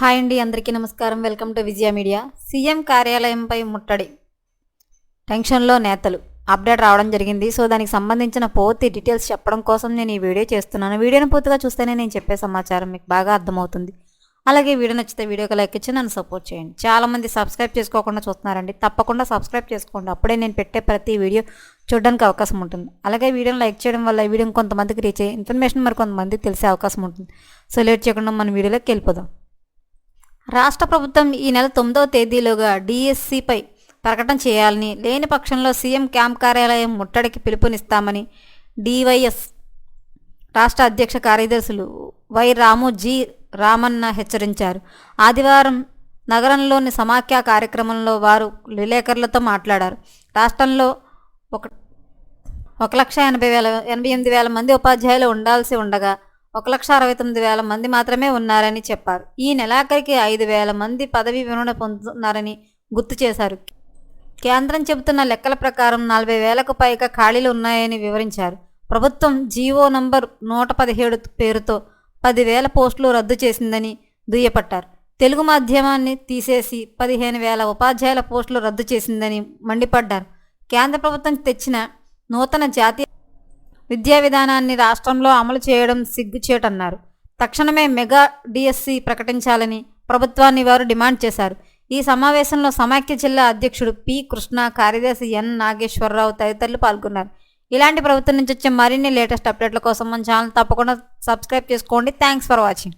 Hi అండి అందరికీ నమస్కారం. Welcome to Vijaya media. CM కార్యాలయంపై ముట్టడి. టెన్షన్లో నేతలు. అప్డేట్ రావడం జరిగింది. సో దానికి సంబంధించిన పూర్తి డీటెయిల్స్ చెప్పడం కోసం నేను ఈ వీడియో చేస్తున్నాను. వీడియోని పూర్తిగా చూస్తేనే నేను చెప్పే సమాచారం మీకు బాగా అర్థమవుతుంది. అలాగే వీడియో నచ్చితే వీడియోకి లైక్ ఇచ్చి నన్ను సపోర్ట్ చేయండి. చాలామంది సబ్స్క్రైబ్ చేసుకోకుండా చూస్తున్నారండి. తప్పకుండా సబ్స్క్రైబ్ చేసుకోండి. అప్పుడే నేను పెట్టే ప్రతి వీడియో చూడడానికి అవకాశం ఉంటుంది. అలాగే వీడియోని లైక్ చేయడం వల్ల ఈ వీడియో కొంతమందికి రీచ్ అయ్యే ఇన్ఫర్మేషన్ మరి కొంతమందికి తెలిసే అవకాశం ఉంటుంది. సో లేట్ చేయకుండా మన వీడియోలోకి వెళ్ళిపోదాం. రాష్ట్ర ప్రభుత్వం ఈ నెల తొమ్మిదవ తేదీలోగా డిఎస్సిపై ప్రకటన చేయాలని లేని పక్షంలో సీఎం క్యాంప్ కార్యాలయం ముట్టడికి పిలుపునిస్తామని డివైఎస్ రాష్ట్ర అధ్యక్ష కార్యదర్శులు వై రాము జి రామన్న హెచ్చరించారు. ఆదివారం నగరంలోని సమాఖ్య కార్యక్రమంలో వారు విలేకరులతో మాట్లాడారు. రాష్ట్రంలో ఒక ఒక లక్ష ఎనభై వేల ఎనభై ఎనిమిది వేల మంది ఉపాధ్యాయులు ఉండాల్సి ఉండగా ఒక లక్ష అరవై తొమ్మిది వేల మంది మాత్రమే ఉన్నారని చెప్పారు. ఈ నెలాఖరికి ఐదు వేల మంది పదవి విరమణ పొందుతున్నారని గుర్తు చేశారు. కేంద్రం చెబుతున్న లెక్కల ప్రకారం నలభై వేలకు పైగా ఖాళీలు ఉన్నాయని వివరించారు. ప్రభుత్వం జీవో నంబర్ నూట పదిహేడు పేరుతో పదివేల పోస్టులు రద్దు చేసిందని దుయ్యపట్టారు. తెలుగు మాధ్యమాన్ని తీసేసి పదిహేను వేల ఉపాధ్యాయుల పోస్టులు రద్దు చేసిందని మండిపడ్డారు. కేంద్ర ప్రభుత్వం తెచ్చిన నూతన జాతీయ విద్యా విధానాన్ని రాష్ట్రంలో అమలు చేయడం సిగ్గుచేటన్నారు. తక్షణమే మెగా డిఎస్సి ప్రకటించాలని ప్రభుత్వాన్ని వారు డిమాండ్ చేశారు. ఈ సమావేశంలో సమాఖ్య జిల్లా అధ్యక్షుడు పి కృష్ణ కార్యదర్శి ఎన్ నాగేశ్వరరావు తదితరులు పాల్గొన్నారు. ఇలాంటి ప్రభుత్వం నుంచి వచ్చే మరిన్ని లేటెస్ట్ అప్డేట్ల కోసం మన ఛానల్ తప్పకుండా సబ్స్క్రైబ్ చేసుకోండి. Thanks for watching.